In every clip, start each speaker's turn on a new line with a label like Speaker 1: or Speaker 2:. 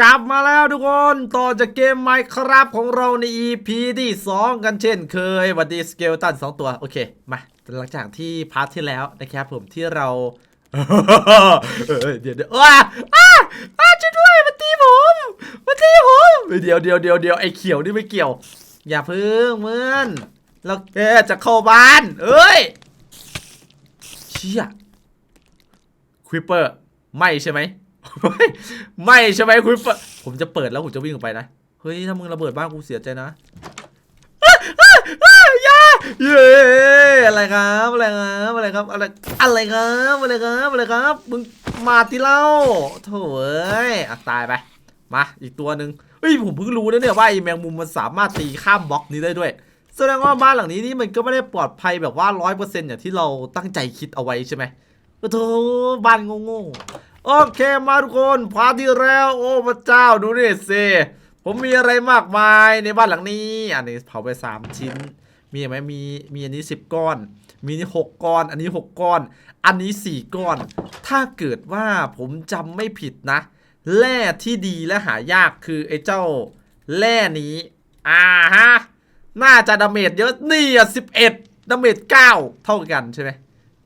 Speaker 1: กลับมาแล้วทุกคนต่อจากเกมไมค์ครับของเราใน EP ที่ 2 กันเช่นเคยวันดีสเกลตันสองตัว โอเค มาหลังจากที่พาร์ทที่แล้วนะครับผมที่เราเดี๋ยวเดี๋ยวอ้าอ้าอ้าช่วยด้วยมันตีผมมันตีผมเดี๋ยวเดี๋ยวเดี๋ยวเดี๋ยวไอ้เขียวนี่ไม่เกี่ยว อย่าพึ่งเมื่อนเราแกจะเข้าบ้าน เอ้ยเชี่ยควิปเปอร์ไม่ใช่ไหม ไม่ใช่ไหมควิปเปอร์ผมจะเปิดแล้วผมจะวิ่งออกไปนะ เฮ้ยถ้ามึงระเบิดบ้านกูเสียใจนะย่าเย้อะไรครับอะไรครับอะไรครับอะไรอะไรครับอะไรครับอะไรครับมึงมาที่เล่าโถ่เอ้ยตายไปมาอีกตัวหนึ่งเฮ้ยผมเพิ่งรู้นะเนี่ยว่าไอ้แมงมุมมันสามารถตีข้ามบล็อกนี้ได้ด้วยแสดงว่าบ้านหลังนี้นี่มันก็ไม่ได้ปลอดภัยแบบว่าร้อยเปอร์เซ็นต์อย่างที่เราตั้งใจคิดเอาไว้ใช่ไหมโอ้โถบ้านโง่ๆ โอเคมาทุกคนพาร์ทที่แล้วโอ้พระเจ้าดูนี่สิผมมีอะไรมากมายในบ้านหลังนี้ อันนี้เผาไป 3 ชิ้น มีไหมมีมีอันนี้ 10 ก้อน มีนี่6ก้อน อันนี้ 6 ก้อน อันนี้ 4 ก้อน ถ้าเกิดว่าผมจำไม่ผิดนะแร่ที่ดีและหายากคือไอ้เจ้าแร่นี้อ่าฮะน่าจะดาเมจเยอะนี่อะสิบเอ็ดดาเมจเก้าเท่ากันใช่ไหม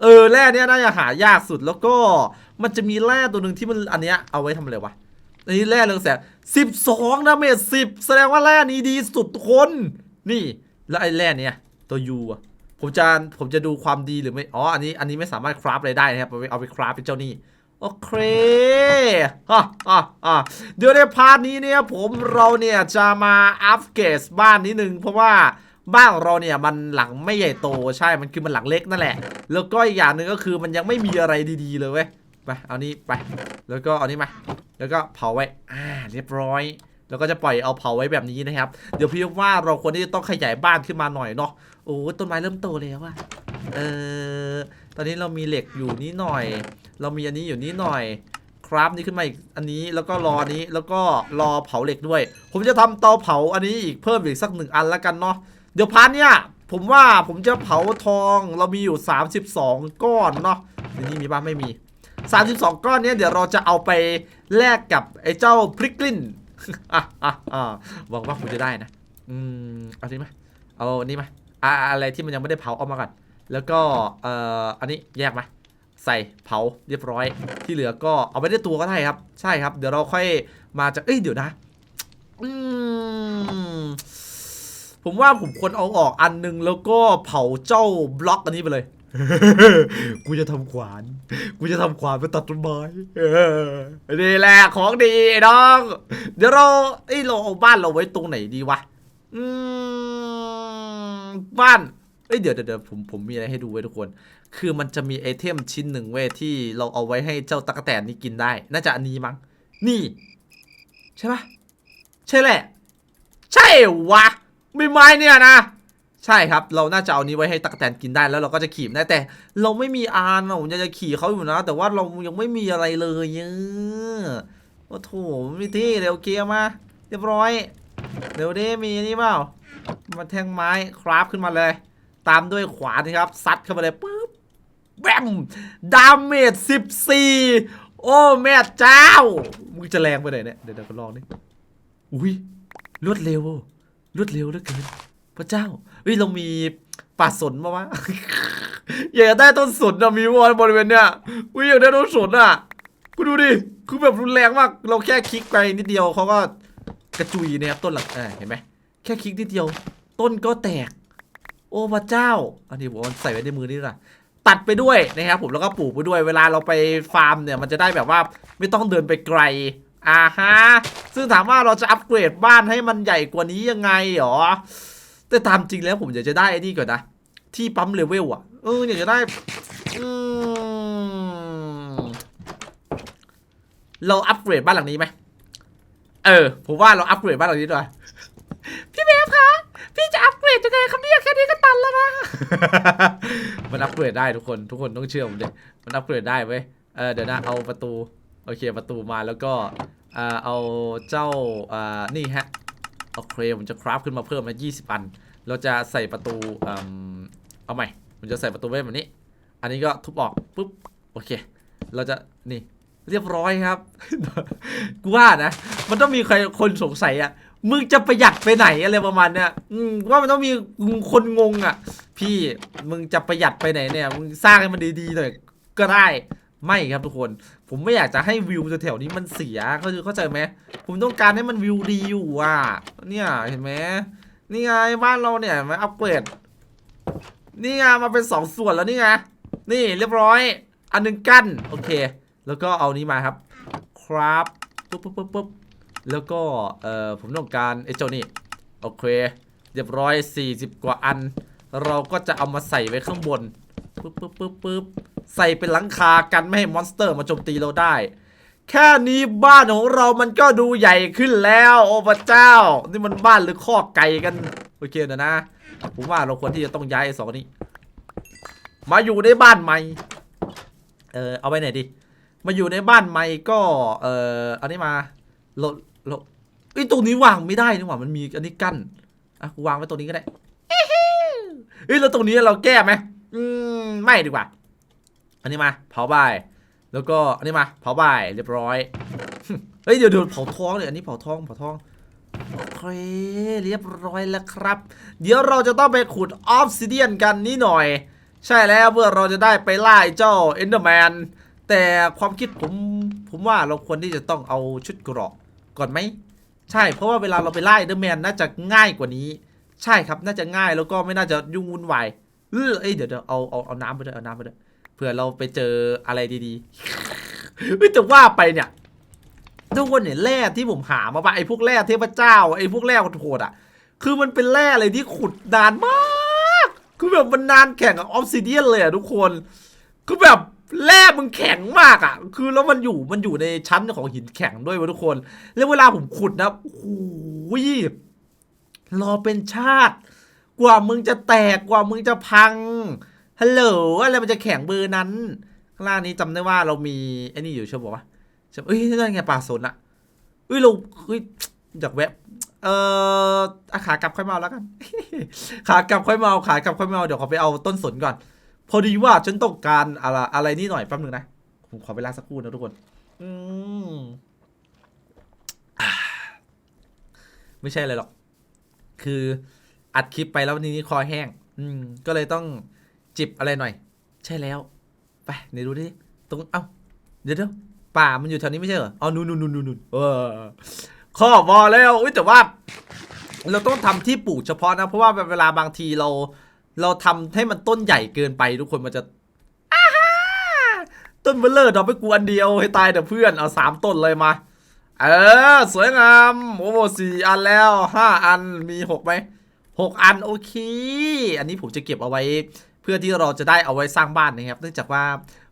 Speaker 1: เออแร่เนี้ยน่าจะหายากสุดแล้วก็มันจะมีแร่ตัวหนึ่งที่มันอันเนี้ยเอาไว้ทำอะไรวะอันนี้แร่เรืองแสงสิบสองดาเมจสิบแสดงว่าแร่นี้ดีสุดทุกคนนี่แล้วไอ้แร่เนี้ยตัวยูอะผมจะผมจะดูความดีหรือไม่อ๋ออันนี้อันนี้ไม่สามารถคราฟอะไรได้นะครับเอาไปเอาไปคราฟเป็นเจ้านี่โอเคอะอะอะเดี๋ยวในพาร์ทนี้เนี่ยผมเราเนี่ยจะมาอัปเกรดบ้านนิดนึงเพราะว่า บ้านของเราเนี่ยมันหลังไม่ใหญ่โตใช่มันคือมันหลังเล็กนั่นแหละ แล้วก็อีกอย่างหนึ่งก็คือมันยังไม่มีอะไรดีๆเลยเว้ยไปเอานี้ไป แล้วก็เอานี้มาแล้วก็เผาไว้อ่าเรียบร้อยแล้วก็จะปล่อยเอาเผาไว้แบบนี้นะครับ เดี๋ยวพี่ว่าเราควรที่จะต้องขยายบ้านขึ้นมาหน่อยเนาะ โอ้ต้นไม้เริ่มโตแล้วอะเออ ตอนนี้เรามีเหล็กอยู่นิดหน่อย เรามีอันนี้อยู่นิดหน่อย ครับนี่ขึ้นมาอีกอันนี้ แล้วก็รอนี้ แล้วก็รอเผาเหล็กด้วย ผมจะทำเตาเผาอันนี้อีกเพิ่มอีกสักหนึ่งอันแล้วกันเนาะ เดี๋ยวพาร์ทเนี่ยผมว่าผมจะเผาทองเรามีอยู่ 32 ก้อนเนาะในนี้มีบ้างไม่มี 32 ก้อนเนี้ยเดี๋ยวเราจะเอาไปแลกกับไอ้เจ้าพริกลินอะอะอะหวังว่าผมจะได้นะ อืมเอานี้มเอาอันนี้มอะอะไรที่มันยังไม่ได้เผาเอามาก่อนแล้วก็เอ่ออันนี้แยกไหมใส่เผาเรียบร้อย ที่เหลือก็เอาไปได้ตัวก็ได้ครับ ใช่ครับ เดี๋ยวเราค่อยมาจากเอ้ยเดี๋ยวนะ อืม ผมว่าผมควรเอาออกอันหนึงแล้วก็เผาเจ้าบล็อกอันนี้ไปเลย กูจะทำขวาน กูจะทำขวานไปตัดต้นไม้เออนี่แหละของดีน้อง เดี๋ยวเราเอ้ยเราเอาบ้านเราไว้ตรงไหนดีวะ อืม บ้านเอ้ยเดี๋ยวเดี๋ยวเดี๋ยวผมผมมีอะไรให้ดูไว้ทุกคน คือมันจะมีไอเทมชิ้นหนึ่งเว้ยที่เราเอาไว้ให้เจ้าตั๊กแตนนี่กินได้ น่าจะอันนี้มั้ง นี่ ใช่ปะใช่แหละ ใช่วะไม่ไม้เนี่ยนะ ใช่ครับ เราน่าจะเอานี้ไว้ให้ตักแตนกินได้แล้วเราก็จะขี่ได้แต่ เราไม่มีอานอะผมอยากจะขี่เขาอยู่นะ แต่ว่าเรายังไม่มีอะไรเลยเนอะโอ้โถม่ที่เดี๋ยวเกียร์มาเรียบร้อยเดี๋ยวดิมีอันนี่เปล่ามาแทงไม้คราฟขึ้นมาเลย ตามด้วยขวานนะครับซัดเข้าไปเลยปุ๊บแบมดาเมจ14 โอ้แม่เจ้ามึงจะแรงไปไหนเนี่ยเดี๋ยวเดี๋ยวก็ลองนี่อุ้ยรวดเร็ว รวดเร็วเหลือเกิน พระเจ้าเฮ้ยเรามีป่าสนมาวะ อยากจะได้ต้นสนอะมีวอนบริเวณเนี้ยอุ้ยอยากได้ต้นสนอะกูดูดิคือแบบรุนแรงมาก เราแค่คลิกไปนิดเดียวเขาก็กระจุยนะครับต้นหลังเออเห็นไหมแค่คลิกนิดเดียว ต้นก็แตก โอ้พระเจ้า อันนี้ผมเอาใส่ไว้ในมือนี่ละตัดไปด้วยนะครับผมแล้วก็ปลูกไปด้วย เวลาเราไปฟาร์มเนี่ยมันจะได้แบบว่าไม่ต้องเดินไปไกล อ่าฮะ ซึ่งถามว่าเราจะอัปเกรดบ้านให้มันใหญ่กว่านี้ยังไงหรอ แต่ตามจริงแล้วผมอยากจะได้ไอ้นี่ก่อนนะ ที่ปั๊มเลเวลอะ เอออยากจะได้ เราอัปเกรดบ้านหลังนี้ไหม เออ ผมว่าเราอัปเกรดบ้านหลังนี้ด้วยพี่เบฟคะ พี่จะอัปเกรดยังไงครับเนี่ยแค่นี้ก็ตันแล้วนะ มันอัปเกรดได้ทุกคน ทุกคนต้องเชื่อผมเลยมันอัปเกรดได้เว้ย เออเดี๋ยวนะเอาประตู อเคประตูมาแล้วก็เอาเจ้านี่ฮะโอเคผมจะคราฟขึ้นมาเพิ่มมา20อัน เราจะใส่ประตูเอิ่มเอาใหม่ผมจะใส่ประตูไว้แบบนี้ อันนี้ก็ทุบออกปุ๊บโอเค เราจะนี่เรียบร้อยครับ กูว่านะ มันต้องมีใครคนสงสัยอะมึงจะประหยัดไปไหนอะไรประมาณเนี้ยอืมว่ามันต้องมีคนงงอะพี่มึงจะประหยัดไปไหนเนี่ย มึงสร้างให้มันดีๆหน่อยก็ได้ ไม่ครับทุกคน ผมไม่อยากจะให้วิวแถวๆนี้มันเสียเข้าใจเข้าใจไหมผมต้องการให้มันวิวดีอยู่อะ เนี่ยเห็นไหมนี่ไงบ้านเราเนี่ยมาอัปเกรดนี่ไงมาเป็นสองส่วนแล้วนี่ไงนี่เรียบร้อย อันหนึงกั้นโอเค แล้วก็เอานี้มาครับ ครับปุ๊บปุ๊บปุ๊บปุ๊บแล้วก็เอ่อผมต้องการไอ้เจ้านี่โอเคเรียบร้อย 40 กว่าอัน เราก็จะเอามาใส่ไว้ข้างบนปุ๊บปุ๊บปุ๊บปุ๊บ ใส่เป็นหลังคากันไม่ให้มอนสเตอร์มาโจมตีเราได้ แค่นี้บ้านของเรามันก็ดูใหญ่ขึ้นแล้ว โอ้พระเจ้า นี่มันบ้านหรือคอกไก่กัน โอเคนะนะ ผมว่าเราควรที่จะต้องย้ายไอ้สองนี้ มาอยู่ในบ้านใหม่ เออเอาไปไหนดี มาอยู่ในบ้านใหม่ก็ เอออันนี้มาเราเราไอ้ยตรงนี้วางไม่ได้นี่หว่ามันมีอันนี้กั้นอะกูวางไว้ตรงนี้ก็ได้เฮ้ยแล้วตรงนี้เราแก้ไหมอืมไม่ดีกว่า อันนี้มาเผาใบแล้วก็อันนี้มาเผาใบเรียบร้อยเฮ้ยเดี๋ยวเดี๋ยวเผาทองเลยอันนี้เผาทองเผาทองโอเคเรียบร้อยแล้วครับ เดี๋ยวเราจะต้องไปขุดออฟซิเดียนกันนิดหน่อย ใช่แล้วเพื่อเราจะได้ไปล่าเจ้าเอนเดอร์แมนแต่ความคิดผมผมว่าเราควรที่จะต้องเอาชุดเกราะก่อนไหมใช่เพราะว่าเวลาเราไปไล่เดอร์แมนน่าจะง่ายกว่านี้ ใช่ครับน่าจะง่ายแล้วก็ไม่น่าจะยุ่งวุ่นวายเออเอ้ยเดี๋ยวเดี๋ยวเอาเอาเอาน้ำไปด้วยเอาน้ำไปด้วย ผื่อเราไปเจออะไรดีๆเฮ้ยแต่ว่าไปเนี่ย ทุกคนเนี่ยแร่ที่ผมหามาปะไอ้พวกแร่เทพเจ้าไอ้พวกแร่โหดอะ คือมันเป็นแร่อะไรที่ขุดนานมาก คือแบบมันนานแข่งกับออฟซิเดียนเลยอะทุกคน คือแบบแร่มึงแข็งมากอะ คือแล้วมันอยู่มันอยู่ในชั้นของหินแข็งด้วยวะทุกคน แล้วเวลาผมขุดนะโอ้โหรอเป็นชาติ กว่ามึงจะแตกกว่ามึงจะพัง ฮัลโหลอะไรมันจะแข็งเบอร์นั้น ข้างล่างนี้จำได้ว่าเรามีไอ้นี่อยู่ใช่ปะวะใช่ปะเอ้ยนั่นไงปลาสนอะเอ้ยเราเฮ้ยอยากแวะเอ่อขากลับค่อยมาเอาแล้วกัน ขากลับค่อยมาเอาขากลับค่อยมาเอาเดี๋ยวขอไปเอาต้นสนก่อน พอดีว่าฉันต้องการอะไรอะไรนี่หน่อยแป๊บนึงนะผมขอเวลาสักครู่นะทุกคน อืมไม่ใช่อะไรหรอก คืออัดคลิปไปแล้ววันนี้คอแห้ง อืม ก็เลยต้อง จิบอะไรหน่อย ใช่แล้ว ไปเดี๋ยวดูดิตรงเอ้าเดี๋ยวเดี๋ยวป่ามันอยู่แถวนี้ไม่ใช่เหรออ๋อนู่นนู่นนู่นนู่นเออข้อบอแล้วอุ้ยแต่ว่า เราต้องทำที่ปลูกเฉพาะนะ เพราะว่าเวลาบางทีเรา เราทำให้มันต้นใหญ่เกินไปทุกคนมันจะต้นเบลเลอร์ดอกไปกวนเดียวให้ตายแต่เพื่อนเอาสามต้นเลยมา เออ สวยงามโอ้โหสี่อันแล้วห้าอันมีหกไหมหกอันโอเค อันนี้ผมจะเก็บเอาไว้ เพื่อที่เราจะได้เอาไว้สร้างบ้านนะครับ เนื่องจากว่า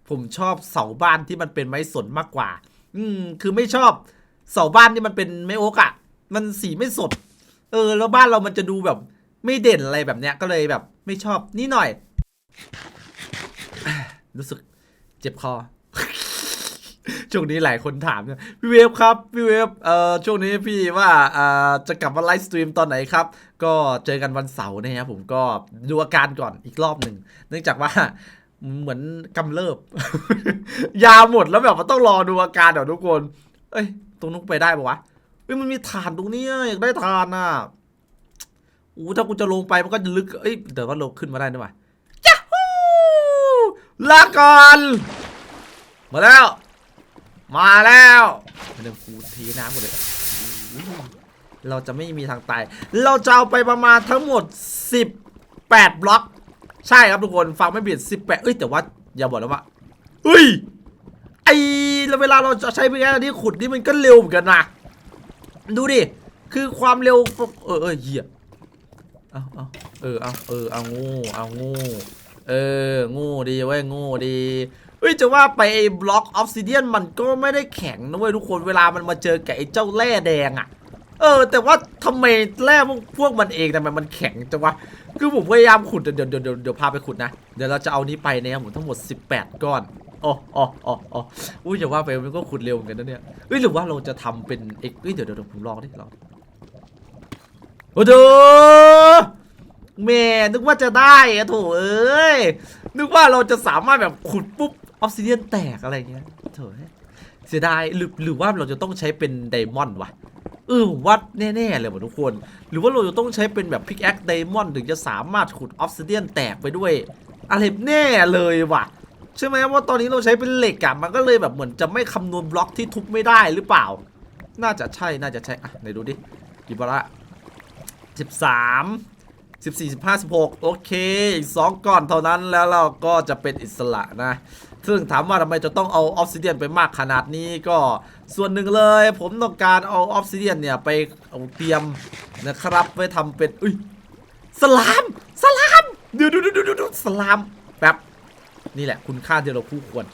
Speaker 1: ผมชอบเสาบ้านที่มันเป็นไม้สนมากกว่า อืมคือไม่ชอบเสาบ้านที่มันเป็นไม้โอ๊กอะมันสีไม่สด เออ แล้วบ้านเรามันจะดูแบบ ไม่เด่นอะไรแบบเนี้ยก็เลยแบบ ไม่ชอบนี่หน่อย รู้สึกเจ็บคอ ช่วงนี้หลายคนถามนี่ยพี่เวฟครับพี่เวฟเอ่อช่วงนี้พี่ว่าเอ่อจะกลับมาไลฟ์สตรีมตอนไหนครับ ก็เจอกันวันเสาร์นะครับผมก็ดูอาการก่อนอีกรอบหนึ่งเนื่องจากว่าเหมือนกำเริบ ยาหมดแล้วแบบว่าต้องรอดูอาการเดี๋ยวทุกคน เอ้ย ตรงนู้นไปได้ปะวะเอ้ยมันมีฐานตรงนี้ยอยากได้ฐานอะอู้ถ้ากูจะลงไปมันก็จะลึกเอ้ยเดี๋ยวว่าลงขึ้นมาได้ด้วยยาฮูลาก่อนมาแล้ว มาแล้วเดี๋ยวกูทีน้ำก่อนเลยอู้เราจะไม่มีทางตาย เราจะเอาไปประมาณทั้งหมด 18 บล็อก ใช่ครับทุกคนฟังไม่ผิด18 เอ้ยแต่ว่าอย่าบอกนะว่าเฮ้ยไอแล้วเวลาเราจะใช้ไปแค่นี้ขุดนี่มันก็เร็วเหมือนกันนะดูดิ คือความเร็ว เออเออเหี้ยเอาเอาเออเอาเออเอาโง่เอาโง่เออโง่ดีเว้ยโง่ดี เฮ้ยจะว่าไปไอ้บล็อกออฟซิเดียนมันก็ไม่ได้แข็งนะเว้ยทุกคนเวลามันมาเจอกับไอ้เจ้าแร่แดงอะเออ แต่ว่าทำไมแร่พวกพวกมันเองทำไมมันแข็งจังวะคือผมพยายามขุดเดี๋ยวเดี๋ยวเดี๋ยวเดี๋ยวพาไปขุดนะ เดี๋ยวเราจะเอานี้ไปนะครับผมทั้งหมด 18 ก้อนอ๋ออ๋ออ๋ออ๋ออุ้ยอย่าว่าไปมันก็ขุดเร็วเหมือนกันนะเนี่ยเอ้ยหรือว่าเราจะทำเป็นเอ็กเอ้ยเดี๋ยวเดี๋ยวเดี๋ยวผมลองดิลองโอ้โหแม่นึกว่าจะได้อะโถเอ้ยนึกว่าเราจะสามารถแบบขุดปุ๊บ ออฟซิเดียนแตกอะไรเงี้ยโถเอ้ยเสียดายหรือหรือว่าเราจะต้องใช้เป็นไดมอนด์วะเออผมว่าแน่ๆเลยว่ะทุกคน หรือว่าเราจะต้องใช้เป็นแบบพิกแอคไดมอนด์ถึงจะสามารถขุดออฟซิเดียนแตกไปด้วย อะไรแน่เลยว่ะใช่ไหมว่าตอนนี้เราใช้เป็นเหล็กอะมันก็เลยแบบเหมือนจะไม่คำนวณบล็อกที่ทุบไม่ได้หรือเปล่า น่าจะใช่น่าจะใช่อะไหนดูดิกี่บล็อกละสิบสามสิบสี่สิบห้าสิบหกโอเค อีกสองก้อนเท่านั้นแล้วเราก็จะเป็นอิสระนะ ซึ่งถามว่าทำไมจะต้องเอาออฟซิเดียนไปมากขนาดนี้ก็ส่วนหนึ่งเลย ผมต้องการเอาออฟซิเดียนเนี่ยไปเอาเตรียมนะครับไว้ทำเป็นอุ้ยสลามสลามดี๋ยวดูดูดูดูดูสลามแบบนี่แหละคุณค่าที่เราคู่ควร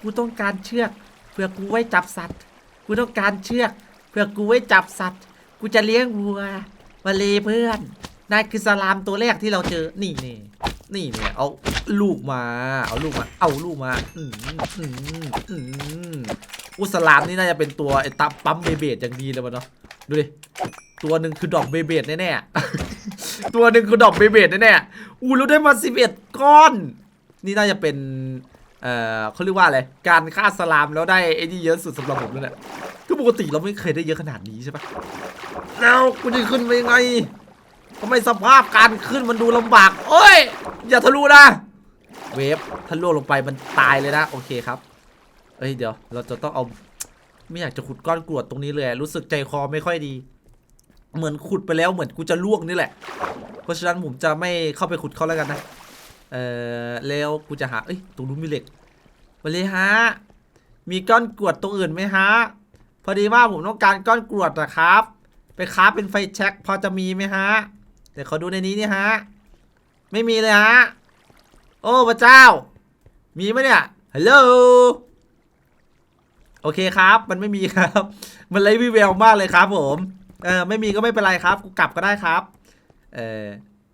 Speaker 1: กูต้องการเชือกเพื่อกูไว้จับสัตว์กูต้องการเชือกเพื่อกูไว้จับสัตว์ กูจะเลี้ยงวัวมาเลเพื่อนนั่นคือสลามตัวแรกที่เราเจอนี่นี่ นี่เนี่ยเอาลูกมา เอาลูกมา เอาลูกมา อืมอืมอืมอุสลามนี่น่าจะเป็นตัวไอ้ตับปั๊มเบเบดอย่างดีเลยมันเนาะ ดูดิ ตัวหนึ่งคือดอกเบเบดแน่ๆ ตัวหนึ่งคือดอกเบเบดแน่ๆ อู้เราได้มาสิบเอ็ดก้อน นี่น่าจะเป็น เอ่อเขาเรียกว่าอะไร การฆ่าสลามแล้วได้ไอ้นี่เยอะสุดสำหรับผมแล้วเนี่ยคือปกติเราไม่เคยได้เยอะขนาดนี้ใช่ปะแล้วกูจะขึ้นไปยังไง ทำไมสภาพการขึ้นมันดูลำบาก โอ้ย อย่าทะลุนะ เวฟทะลุลงไปมันตายเลยนะ โอเคครับ เอ้ย เดี๋ยว เราจะต้องเอา ไม่อยากจะขุดก้อนกรวดตรงนี้เลย รู้สึกใจคอไม่ค่อยดี เหมือนขุดไปแล้วเหมือนกูจะล่วงนี่แหละ เพราะฉะนั้นผมจะไม่เข้าไปขุดเขาแล้วกันนะ เออแล้วกูจะหา เอ้ย ตรงนู้นมีเหล็กมาเลยฮะ มีก้อนกรวดตรงอื่นไหมฮะ พอดีว่าผมต้องการก้อนกรวดนะครับ ไปค้าเป็นไฟแช็กพอจะมีไหมฮะ เดี๋ยวขอดูในนี้นี่ฮะ ไม่มีเลยฮะ โอ้พระเจ้า มีไหมเนี่ยฮัลโหลโอเคครับ มันไม่มีครับ มันไร้วิแววมากเลยครับผมเออไม่มีก็ไม่เป็นไรครับกูกลับก็ได้ครับ เออ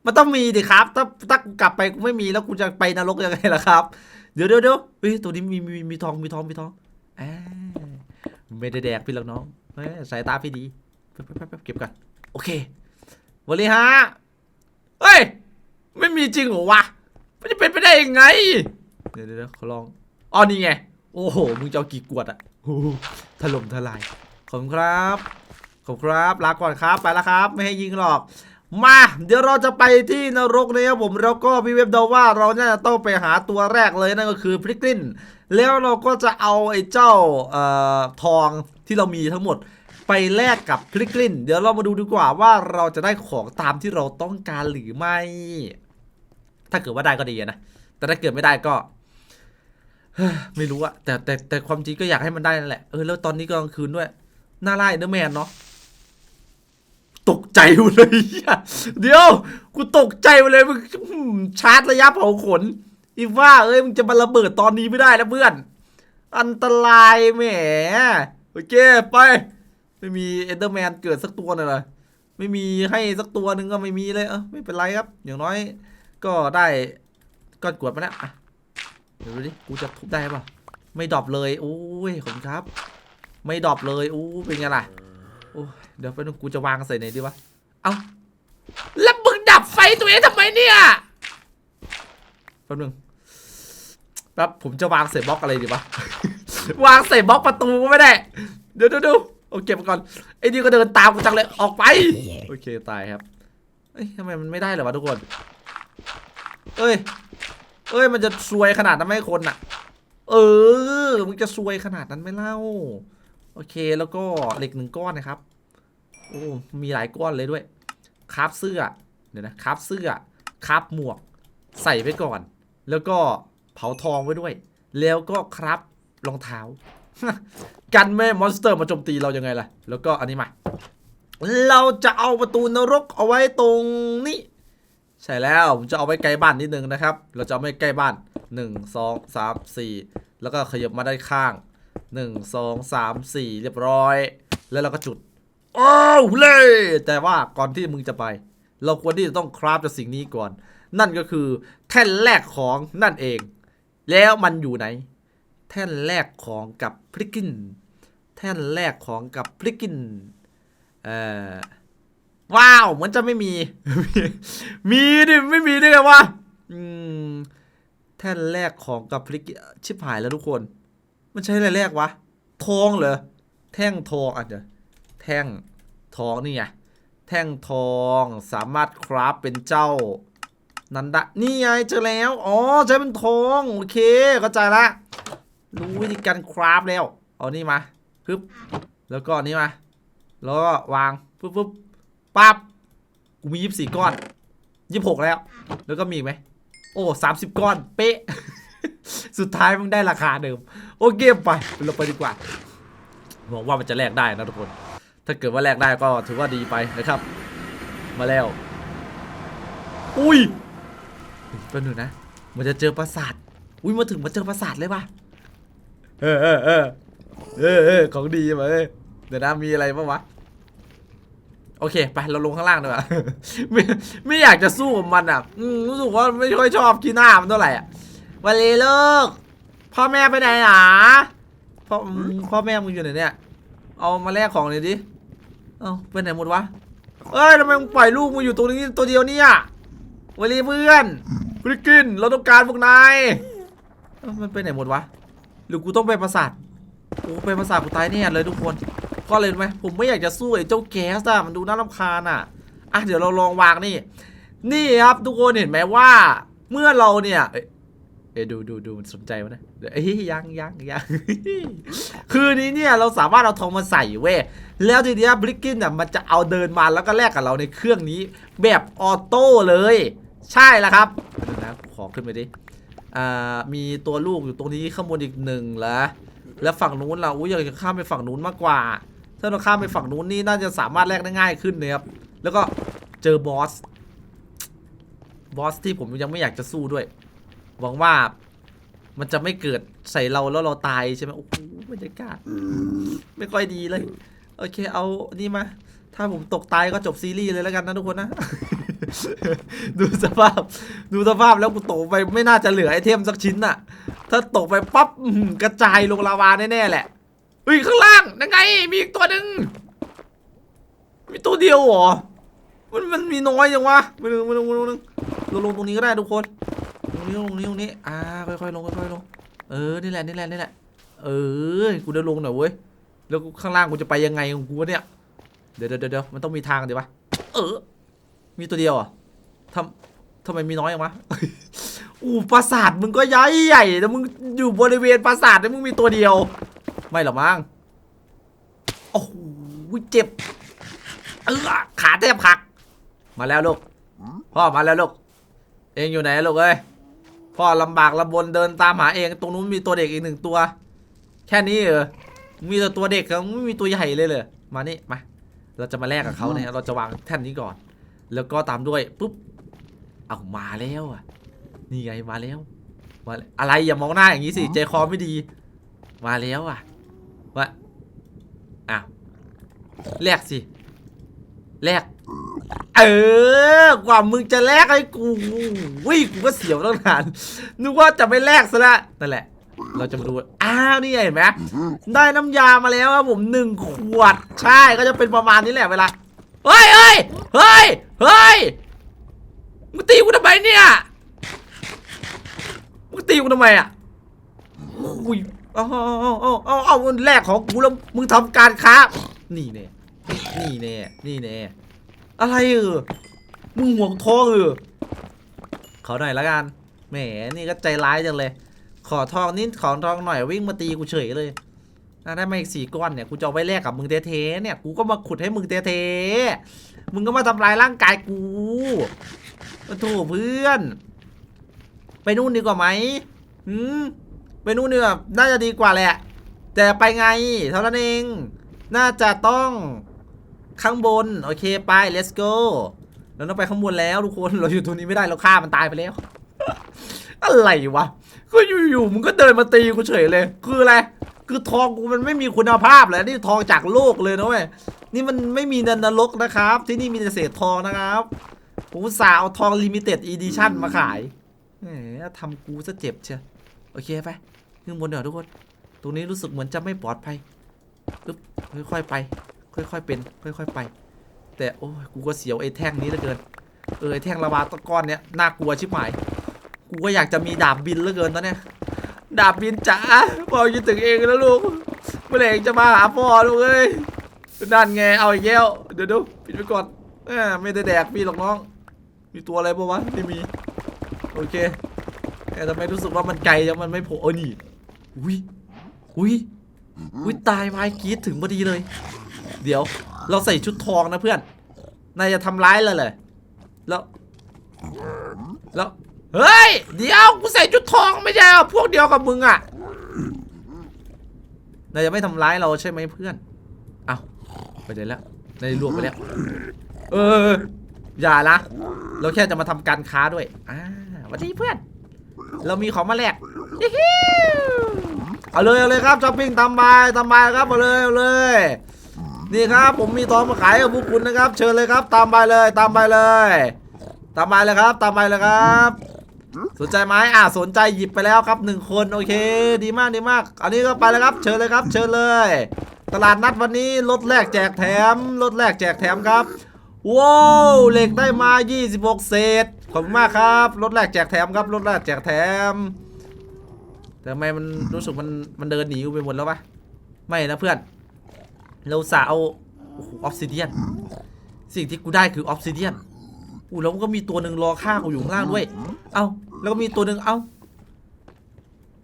Speaker 1: มันต้องมีดิครับ ถ้าถ้ากูกลับไปกูไม่มีแล้วกูจะไปนรกยังไงล่ะครับ เดี๋ยวเดี๋ยวเดี๋ยวเฮ้ยตัวนี้มีมีมีทองมีทองมีทองอไม่ได้แดกพี่หรอกน้องสายตาพี่ดีแป๊บแป๊บแป๊บเก็บกันโอเค วันนี้ฮะเฮ้ย ไม่มีจริงเหรอวะ มันจะเป็นไปได้ยังไง เดี๋ยวเดี๋ยวเขอลองอ๋อนี่ไง โอ้โห มึงจะเอากี่กวดอะถล่มทลาย ขอบคุณครับ ขอบคุณครับ ลาก่อนครับ ไปแล้วครับ ไม่ให้ยิงหรอก มา เดี๋ยวเราจะไปที่นรกนะครับผม แล้วก็พี่เว็บเดาว่าเราน่าจะต้องไปหาตัวแรกเลยนั่นก็คือพริกลินแล้วเราก็จะเอาไอ้เจ้าเอ่อทองที่เรามีทั้งหมด ไปแลกกับพริกลินเดี๋ยวเรามาดูดีกว่าว่าเราจะได้ของตามที่เราต้องการหรือไม่ ถ้าเกิดว่าได้ก็ดีนะ แต่ถ้าเกิดไม่ได้ก็ไม่รู้อะแต่แต่แต่ความจริงก็อยากให้มันได้นั่นแหละ เออแล้วตอนนี้ก็กลางคืนด้วย น่าไล่เดอร์แมนเนาะตกใจเลยเดี๋ยว กูตกใจหมดเลยมึงชาร์จระยะเผาขน อีว่าเอ้ยมึงจะมาระเบิดตอนนี้ไม่ได้นะเพื่อน อันตรายแหมโอเคไป ไม่มีเอนเดอร์แมนเกิดสักตัวหน่อยเหรอไม่มีให้สักตัวหนึ่งก็ไม่มีเลยเออไม่เป็นไรครับ อย่างน้อยก็ได้ก้อนกวดมาแล้วอะเดี๋ยวดูดิกูจะทุบได้ป่ะไม่ดรอปเลยโอ้ยขอบคุณครับ ไม่ดรอปเลยโอ้เป็นไงล่ะโอ้เดี๋ยวไปบนึงกูจะวางใส่ไหนดีวะเอ้าแล้วมึงดับไฟตัวเองทำไมเนี่ยแป๊บนึงแป๊บผมจะวางใส่บล็อกอะไรดีวะ วางใส่บล็อกประตูก็ไม่ได้ เดี๋ยวเดี๋ ยวเดี๋ยวเอาเก็บก่อนไอ้นี่ก็เดินตามกูจังเลยออกไป โอเคตายครับเอ้ยทำไมมันไม่ได้เหรอวะทุกคน เอ้ย เอ้ยมันจะซวยขนาดนั้นไหมคนอะเออมึงจะซวยขนาดนั้นไหมเล่า โอเคแล้วก็เหล็กหนึ่งก้อนนะครับ โอ้มีหลายก้อนเลยด้วยคราฟเสื้อเดี๋ยวนะคราฟเสื้อคราฟหมวก ใส่ไว้ก่อน แล้วก็เผาทองไว้ด้วย แล้วก็ครับรองเท้า กันแม่มอนสเตอร์มาโจมตีเรายังไงล่ะ แล้วก็อันนี้มา เราจะเอาประตูนรกเอาไว้ตรงนี้ ใช่แล้วผมจะเอาไว้ใกล้บ้านนิดนึงนะครับ เราจะเอาไว้ใกล้บ้าน 1 2 3 4 แล้วก็ขยับมาด้านข้าง 1 2 3 4 เรียบร้อย แล้วเราก็จุด โอ้วเล่แต่ว่าก่อนที่มึงจะไป เราควรที่จะต้องคราฟจากสิ่งนี้ก่อน นั่นก็คือแท่นแรกของนั่นเอง แล้วมันอยู่ไหน แท่นแรกของกับพริกกิน แท่นแรกของกับพริกกิน เอ่อ ว้าว เหมือนจะไม่มี มีดิไม่มีได้ไงวะอืม แท่นแรกของกับพริกิชิบหายแล้วทุกคน มันใช้อะไรแรกวะ ทองเหรอ แท่งทองอะเดี๋ยวแท่งทองนี่ไง แท่งทองสามารถคราฟเป็นเจ้านันดะนี่ไงเจอแล้ว อ๋อ ใช้เป็นทอง โอเคเข้าใจละ รู้วิธีการคราฟแล้ว เอานี่มาปึ๊บแล้วก็นนี้มา แล้วก็วางปึ๊บปึ๊บปั๊บกูมียี่สิบสี่ก้อนยี่สิบหกแล้ว แล้วก็มีอีกไหม โอ้สามสิบก้อน เป๊ะ สุดท้ายมึงได้ราคาเดิม โอเคไปเราไปดีกว่าหวังว่ามันจะแลกได้นะทุกคน ถ้าเกิดว่าแลกได้ก็ถือว่าดีไปนะครับ มาแล้ว อุ้ยเป็นหนึ่งนะ มันจะเจอปราสาท อุ้ยมาถึงมาเจอปราสาทเลยว่ะ เออเออเออเออเออของดีมาเอ้ยเดี๋ยวนะมีอะไรบ้างวะโอเคไปเราลงข้างล่างดีกว่าไม่ไม่อยากจะสู้กับมันอะอืมรู้สึกว่าไม่ค่อยชอบขี้หน้ามันเท่าไหร่อะวันเลยเลิกพ่อแม่ไปไหนหรอพ่อพ่อแม่มึงอยู่ไหนเนี่ย เอามาแลกของหน่อยดิเอ้าไปไหนหมดวะเอ้ยทำไมมึงปล่อยลูกมึงอยู่ตรงนี้ตัวเดียวเนี่ยวันนี้เพื่อนบริกินเราต้องการพวกนายมันไปไหนหมดวะ รือกูต้องไปปราสาทโอ้ไปปราสาทกูตายแน่เลยทุกคนเพราะอะไรรู้ไหมผมไม่อยากจะสู้ไอ้เจ้าแก๊สอะมันดูน่ารำคาญอะอะเดี๋ยวเราลองวางนี่ นี่ครับทุกคนเห็นไหมว่า เมื่อเราเนี่ยเอ้ยเอ้ยดูดูดูสนใจวะเนี่ยเดี๋ยวเอ้ยยังยังยังคืนนี้เนี่ยเราสามารถเอาทองมาใส่เว้ยแล้วทีเนี้ยบริกกินอะมันจะเอาเดินมาแล้วก็แลกกับเราในเครื่องนี้ แบบออโต้เลย ใช่แล้วครับนะขอขึ้นไปดิ อ่ามีตัวลูกอยู่ตรงนี้ข้างบนอีกหนึ่งแล้วแล้วฝั่งนู้นเราอุ้ยอยากจะข้ามไปฝั่งนู้นมากกว่า ถ้าเราข้ามไปฝั่งนู้นนี่น่าจะสามารถแลกได้ง่ายขึ้นนะครับแล้วก็เจอบอสบอสที่ผมยังไม่อยากจะสู้ด้วยหวังว่ามันจะไม่เกิดใส่เราแล้วเราตายใช่ไหมโอ้โหบรรยากาศ ไม่ค่อยดีเลย โอเคเอานี่มา ถ้าผมตกตายก็จบซีรีส์เลยแล้วกันนะทุกคนนะ ดูสภาพ ดูสภาพแล้วกูตกไปไม่น่าจะเหลือไอเทมสักชิ้นน่ะ ถ้าตกไปปั๊บกระจายลงลาวาแน่ๆแหละเฮ้ยข้างล่างนั่นไง มีอีกตัวหนึ่งมีตัวเดียวเหรอ มันมันมีน้อยจังวะม่รู้ไม่รู้ไม่รู้ไม่รู้เราลงตรงนี้ก็ได้ทุกคน ตรงนี้ตรงนี้ตรงนี้ อ่าค่อยๆลงค่อยๆลง เออ นี่แหละนี่แหละนี่แหละ เออ กูเดินลงหน่อยเว้ย แล้วข้างล่างกูจะไปยังไงของกูเนี่ยเดี๋ยวเดี๋ยวเดี๋ยวมันต้องมีทางเดี๋ยวปะเออ มีตัวเดียวอะทำทำไมมีน้อยอย่างวะอู้ปราสาทมึงก็ใหญ่ใหญ่แต่มึงอยู่บริเวณปราสาทแต่มึงมีตัวเดียว ไม่หรอมั้งโอ้โหเจ็บเออขาแทบหัก มาแล้วลูกพ่อมาแล้วลูกเองอยู่ไหนลูกเอ้ยพ่อลำบากลำบนเดินตามหาเองตรงนู้นมีตัวเด็กอีกหนึ่งตัว แค่นี้เหรอ มีแต่ตัวเด็กครับไม่มีตัวใหญ่เลยเลยมานี่มาเราจะมาแลกกับเขาเนี่ยเราจะวางแท่นนี้ก่อน แล้วก็ตามด้วยปุ๊บเอามาแล้วอะนี่ไงมาแล้วมาแล้วอะไรอย่ามองหน้าอย่างนี้สิใจคอไม่ดี มาแล้วอะว่าอ้าวแลกสิแลกเออกว่ามึงจะแลกให้กูวิ่งกูก็เสียวตั้งนานนึกว่าจะไม่แลกซะละนั่นแหละ เราจะมาดูอ้าวนี่ไงเห็นไหมได้น้ำยามาแล้วครับผมหนึ่งขวดใช่ก็จะเป็นประมาณนี้แหละเวลาเฮ้ยเฮ้ยเฮ้ยเฮ้ยมึงตีกูทำไมเนี่ยมึงตีกูทำไมอะอุ้ยเอาเอาเอาเอาเอาเงินแรกของกูแล้วมึงทำการค้านี่แน่นี่แน่นี่แน่อะไรเออมึงห่วงทองเออเขาหน่อยละกันแหมนี่ก็ใจร้ายจังเลย ขอทองนิดขอทองหน่อยวิ่งมาตีกูเฉยเลยได้มาอีกสี่ก้อนเนี่ยกูจะเอาไว้แลกกับมึงเทๆเนี่ยกูก็มาขุดให้มึงเทๆมึงก็มาทำลายร่างกายกูโอ้โถเพื่อน ไปนู่นดีกว่าไหมหืมไปนู่นดีกว่าน่าจะดีกว่าแหละ แต่ไปไง เท่านั้นเอง น่าจะต้องข้างบน โอเคไป let's go เราต้องไปข้างบนแล้วทุกคน เราอยู่ตรงนี้ไม่ได้ เราฆ่ามันตายไปแล้ว อะไรวะก็อยู่ๆมึงก็เดินมาตีกูเฉยเลย คืออะไร คือทองกูมันไม่มีคุณภาพเลยนี่ทองจากโลกเลยนะเว้ยนี่มันไม่มีนันนรกนะครับ ที่นี่มีแต่เศษทองนะครับผมสาห์เอาทองลิมิเต็ดอีดิชั่นมาขายแหมทำกูซะเจ็บเชียวโอเคไปขึ้นบนเดี๋ยวทุกคน ตรงนี้รู้สึกเหมือนจะไม่ปลอดภัยปึ๊บค่อยๆไป ค่อยๆเป็น ค่อยๆไป แต่โอ้ยกูก็เสียวไอ้แท่งนี้เหลือเกิน เออไอ้แท่งลาวาตะก้อนเนี้ยน่ากลัวชิบหาย กูก็อยากจะมีดาบบินเหลือเกินตอนเนี้ยดาบบินจ๋าพอคิดถึงเองแล้วลูกเมื่อไหร่จะมาหาพ่อลูกเอ้ยนั่นไงเอาอีกแล้วเดี๋ยวดูปิดไปก่อนไม่ได้แดกพี่หรอกน้อง มีตัวอะไรปะวะไม่มี โอเคแต่ทำไมรู้สึกว่ามันไกลจังมันไม่โผล่เออนี่อุ้ยอุ้ยอุ้ยตายไม้กีดถึงพอดีเลย เดี๋ยว เราใส่ชุดทองนะเพื่อนนายจะทำร้ายเราเลยแล้ว แล้ว เฮ้ย เดี๋ยวกูใส่ชุดทองไม่ใช่หรอพวกเดียวกับมึงอะนายจะไม่ทำร้ายเราใช่ไหมเพื่อน เอาไปเดี๋ยแล้วนายรวมไปแล้ว เออ อย่านะเราแค่จะมาทำการค้าด้วย อ่าสวัสดีเพื่อน เรามีของมาแลกเอาเลยเอาเลยครับช้อปปิ้งตามบายตามบายครับเอาเลยเอาเลย นี่ครับผมมีทองมาขายกับพวกคุณนะครับ เชิญเลยครับ ตามไปเลย ตามไปเลย ตามไปเลยครับ ตามไปเลยครับ สนใจไหมอ่าสนใจหยิบไปแล้วครับหนึ่งคนโอเค ดีมากดีมาก อันนี้ก็ไปแล้วครับ เชิญเลยครับ เชิญเลย ตลาดนัดวันนี้ลดแลกแจกแถมลดแลกแจกแถมครับว้าวเหล็กได้มา 26 เศษขอบคุณมากครับลดแลกแจกแถมครับลดแลกแจกแถมแต่ทำไมมันรู้สึกมันมันเดินหนีไปหมดแล้วปะไม่นะเพื่อนเราสาเอาอออฟซิเดียนสิ่งที่กูได้คือออฟซิเดียน อู้แล้วมันก็มีตัวหนึ่งรอฆ่ากูอยู่ข้างล่างด้วย เอ้า แล้วก็มีตัวหนึ่งเอ้า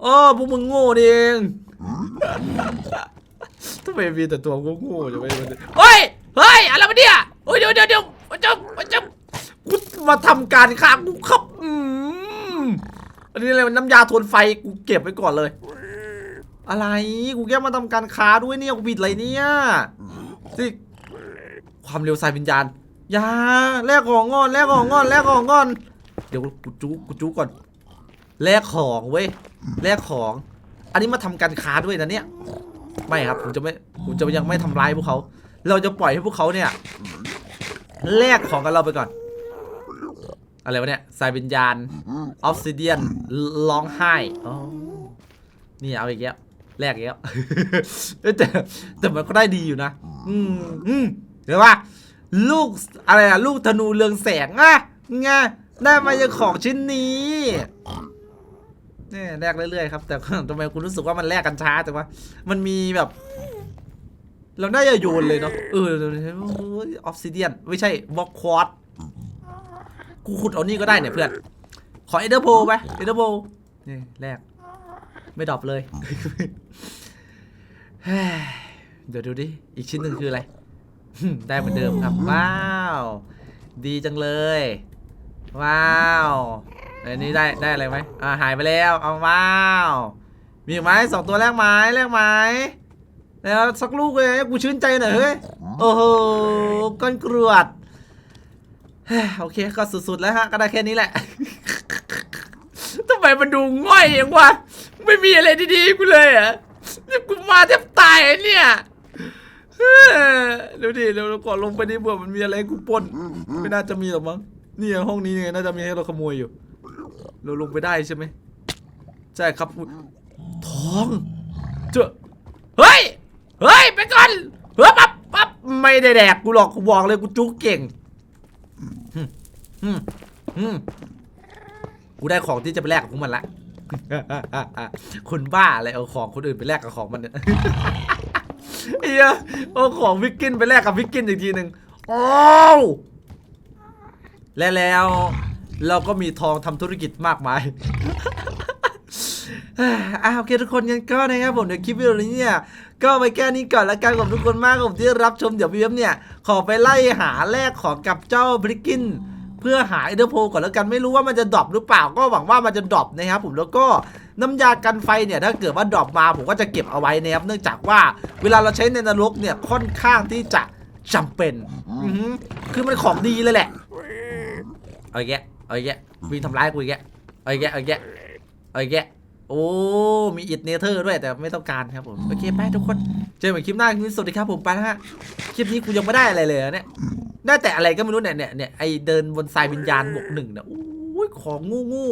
Speaker 1: เออพวกมึงโง่นี่เองทำไมมีแต่ตัวโง่ๆอยู่ไม่รู้เฮ้ย เฮ้ย อะไรวะเนี่ยโอ้ยเดี๋ยวเดี๋ยวเดี๋ยวมันจะมันจะกูมาทำการฆ่ากูครับอืมอันนี้อะไรมันน้ำยาทนไฟกูเก็บไว้ก่อนเลย อะไร กูแค่มาทำการค้าด้วยเนี่ย กูผิดอะไรเนี่ยสิความเร็วสายวิญญาณ อย่าแลกของก่อนแลกของก่อนแลกของก่อน เดี๋ยวกูจูกูจูก่อนแลกของเว้ยแลกของ อันนี้มาทำการค้าด้วยนะเนี่ย ไม่ครับผมจะไม่ผมจะยังไม่ทำร้ายพวกเขา เราจะปล่อยให้พวกเขาเนี่ยแลกของกับเราไปก่อน อะไรวะเนี่ยสายวิญญาณออฟซิเดียนร้องไห้อ๋อนี่เอาอีกแล้วแลกอีกแล้วแต่แต่มันก็ได้ดีอยู่นะ อืมอืมเห็นปะ ลูกอะไรอะลูกธนูเรืองแสงอะไงได้มาจากของชิ้นนี้เนี่ยแลกเรื่อยๆครับ แต่ทำไมคุณรู้สึกว่ามันแลกกันช้าแต่ว่า มันมีแบบ เราได้จะโยนเลยเนาะเออออฟซิเดียนไม่ใช่บล็อกควอตกูขุดเอานี่ก็ได้เนี่ยเพื่อน ขอเอเดอร์โพไปเอเดอร์โพนี่แลกไม่ดรอปเลย เดี๋ยวดูดิ อีกชิ้นหนึ่งคืออะไร ได้เหมือนเดิมครับ ว้าว ดีจังเลย ว้าวอันนี้ได้ได้อะไรไหมอ่าหายไปแล้ว เอาว้าว มีอีกไหมสองตัวแรกไหมแรกไหมแล้วสักลูกเลยให้กูชื่นใจหน่อยเฮ้ย โอ้โหก้อนกรวดเฮ้ยโอเคก็สุดๆแล้วฮะ ก็ได้แค่นี้แหละทำไมมันดูง่อยอย่างวะไม่มีอะไรดีๆกูเลยเหรอะนี่กูมาแทบตายอะเนี่ยเฮ้ยเดี๋ยวดิเดี๋ยวเราก่อนลงไปดิเผื่อมันมีอะไรให้กูปล้นไม่น่าจะมีหรอกมั้งนี่ห้องนี้ไงน่าจะมีให้เราขโมยอยู่ เราลงไปได้ใช่ไหมใช่ครับอุ๊ยทองเจอเฮ้ยเฮ้ยไปก่อนเฮ้ยปั๊บปั๊บไม่ได้แดกกูหรอกกูบอกเลยกูจุกเก่งอืมอืมอืมกูได้ของที่จะไปแลกกับพวกมันละคนบ้าอะไรเอาของคนอื่นไปแลกกับของมันเนี่ย เฮียเอาของวิกกินไปแลกกับวิกกินอีกทีหนึ่งโอ้วและแล้วเราก็มีทองทำธุรกิจมากมายอ่าโอเคทุกคนงั้นก็นะครับผมเดี๋ยวคลิปวิดีโอนี้เนี่ยก็ไปแค่นี้ก่อนละกันขอบทุกคนมากผมที่รับชมเดี๋ยวพี่เว็บเนี่ย ขอไปไล่หาแลกของกับเจ้าบริกกิน เพื่อหาเอเดอร์โพก่อนแล้วกันไม่รู้ว่ามันจะดรอปหรือเปล่าก็หวังว่ามันจะดรอปนะครับผมแล้วก็ น้ำยากันไฟเนี่ยถ้าเกิดว่าดรอปมาผมก็จะเก็บเอาไว้นะครับเนื่องจากว่าเวลาเราใช้ในนรกเนี่ยค่อนข้างที่จะจำเป็นอืคือมันของดีเลยแหละเอาอีกแกเอาอีกแกมีทำร้ายกูอีกแกเอาอีกแกเอาอีกแกเอาอีกแกโอ้ มีอิดเนเธอร์ด้วยแต่ไม่ต้องการครับผม โอเคไปทุกคน เจอกันคลิปหน้าคลิปนี้สวัสดีครับผมไปแล้วฮะ คลิปนี้กูยังไม่ได้อะไรเลยเนี่ย ได้แต่อะไรก็ไม่รู้เนี่ยเนี่ยเนี่ยไอเดินบนทรายวิญญาณบวกหนึ่งเนี่ยโอ้ยของงูงู